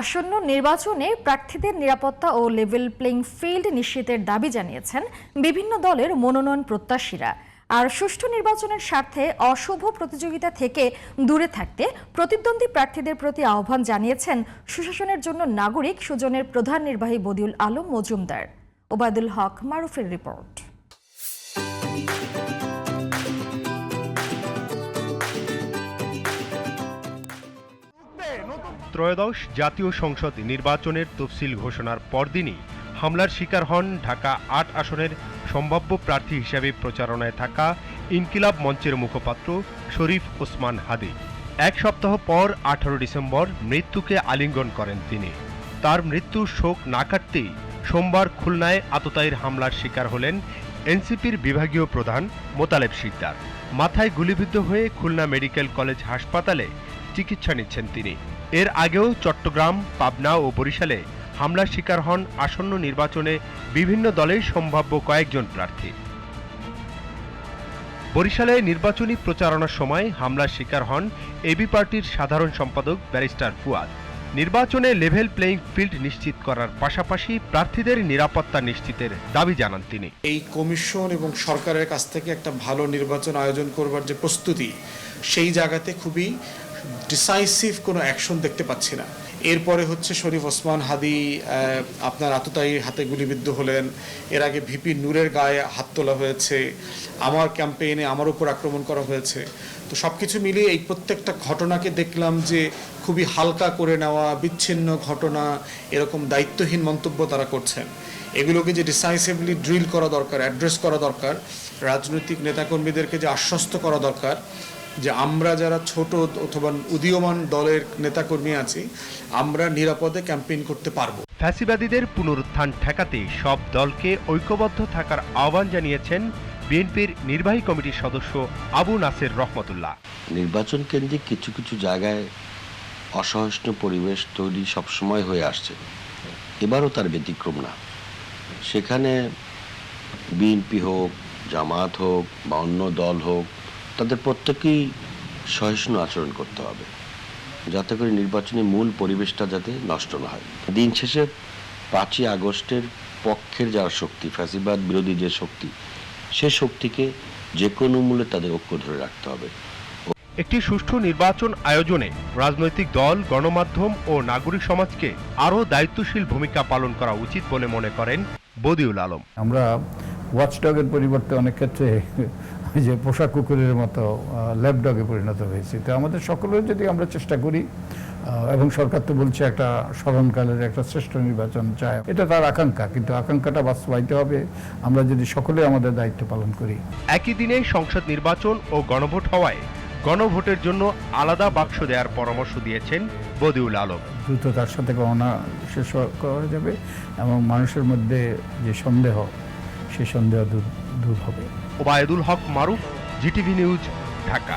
আসন্ন নির্বাচনে প্রার্থীদের নিরাপত্তা ও লেভেল প্লেইং ফিল্ড নিশ্চিতের দাবি জানিয়েছেন বিভিন্ন দলের মনোনয়ন প্রত্যাশীরা। আর সুষ্ঠু নির্বাচনের স্বার্থে অশুভ প্রতিযোগিতা থেকে দূরে থাকতে প্রতিদ্বন্দ্বী প্রার্থীদের প্রতি আহ্বান জানিয়েছেন সুশাসনের জন্য নাগরিক সুজনের প্রধান নির্বাহী বদিউল আলম মজুমদার। ওবায়দুল হক, মারুফের রিপোর্ট। ত্রয়োদশ জাতীয় সংসদ নির্বাচনের তফসিল ঘোষণার পরদিনই হামলার শিকার হন ঢাকা আট আসনের সম্ভাব্য প্রার্থী হিসেবে প্রচারণায় থাকা ইনকিলাব মঞ্চের মুখপাত্র শরীফ ওসমান হাদি। এক সপ্তাহ পর আঠারো ডিসেম্বর মৃত্যুকে আলিঙ্গন করেন তিনি। তার মৃত্যুর শোক না কাটতেই সোমবার খুলনায় আততায়ীর হামলার শিকার হলেন এনসিপির বিভাগীয় প্রধান মোতালেব শিকদার। মাথায় গুলিবিদ্ধ হয়ে খুলনা মেডিকেল কলেজ হাসপাতালে চিকিৎসা নিচ্ছেন তিনি। এর আগেও চট্টগ্রাম, পাবনা ও বরিশালে হামলার শিকার হন আসন্ন নির্বাচনে বিভিন্ন দলের সম্ভাব্য কয়েকজন প্রার্থী। বরিশালে নির্বাচনী প্রচারণার সময় হামলার শিকার হন এবি পার্টির সাধারণ সম্পাদক ব্যারিস্টার ফুয়াদ। নির্বাচনে লেভেল প্লেইং ফিল্ড নিশ্চিত করার পাশাপাশি প্রার্থীদের নিরাপত্তা নিশ্চিতের দাবি জানান তিনি। এই কমিশন এবং সরকারের কাছ থেকে একটা ভালো নির্বাচন আয়োজন করবার যে প্রস্তুতি, সেই জায়গাতে খুবই ডিসাইসিভ কোনো অ্যাকশন দেখতে পাচ্ছি না। এরপরে হচ্ছে শরীফ ওসমান হাদি আপনার আততায়ী হাতে গুলিবিদ্ধ হলেন। এর আগে ভিপি নূরের গায়ে হাত তোলা হয়েছে। আমার ক্যাম্পেইনে আমার উপর আক্রমণ করা হয়েছে। তো সব কিছু মিলিয়ে এই প্রত্যেকটা ঘটনাকে দেখলাম যে খুবই হালকা করে নেওয়া, বিচ্ছিন্ন ঘটনা, এরকম দায়িত্বহীন মন্তব্য তারা করছেন। এগুলোকে যে ডিসাইসিভলি ড্রিল করা দরকার অ্যাড্রেস করা দরকার, রাজনৈতিক নেতাকর্মীদেরকে যে আশ্বস্ত করা দরকার যে আমরা যারা ছোট অথবা উদীয়মান দলের নেতাকর্মী আছি আমরা নিরাপদে ক্যাম্পেইন করতে পারব। ফ্যাসিবাদীদের পুনরুত্থান ঠেকাতে সব দলকে ঐক্যবদ্ধ থাকার আহ্বান জানিয়েছেন বিএনপির নির্বাহী কমিটির সদস্য আবু নাসের রহমতুল্লাহ। নির্বাচন কেন্দ্রিক কিছু কিছু জায়গায় অসহিষ্ণু পরিবেশ তৈরি সবসময় হয়ে আসছে। এবারও তার ব্যতিক্রম না। সেখানে বিএনপি হোক জামাত হোক বা অন্য দল হোক তাদের প্রত্যেকেই সহিষ্ণু আচরণ করতে হবে যাতে করে নির্বাচনী মূল পরিবেশটা যাতে নষ্ট না হয়। দিন শেষে পাঁচই আগস্টের পক্ষের যারা শক্তি ফ্যাসিবাদ বিরোধী যে শক্তি সে শক্তিকে যে কোনো মূল্যে তাদের ঐক্য ধরে রাখতে হবে। একটি সুষ্ঠু নির্বাচন আয়োজনে রাজনৈতিক দল গণমাধ্যম ও নাগরিক সমাজকে আরও দায়িত্বশীল ভূমিকা পালন করা উচিত বলে মনে করেন বদিউল আলম। আমরা ওয়াচডগের পরিবর্তে অনেক ক্ষেত্রে যে পোষা কুকুরের মতো ল্যাপডগে পরিণত হয়েছি। তো আমাদের সকলের যদি আমরা চেষ্টা করি এবং সরকার তো বলছে একটা স্মরণকালের একটা শ্রেষ্ঠ নির্বাচন চায়। এটা তার আকাঙ্ক্ষা কিন্তু আকাঙ্ক্ষাটা বাস্তবায়িত হবে। আমরা যদি সকলে আমাদের দায়িত্ব পালন করি। একই দিনে সংসদ নির্বাচন ও গণভোট হওয়ায় গণভোটের জন্য আলাদা বাক্স দেওয়ার পরামর্শ দিয়েছেন বদিউল আলম। দ্রুত তার সাথে গণনা শেষ করা যাবে এবং মানুষের মধ্যে যে সন্দেহ সেই সন্দেহ দূর দূর হবে। Obaidul Haque Maruf GTV news Dhaka.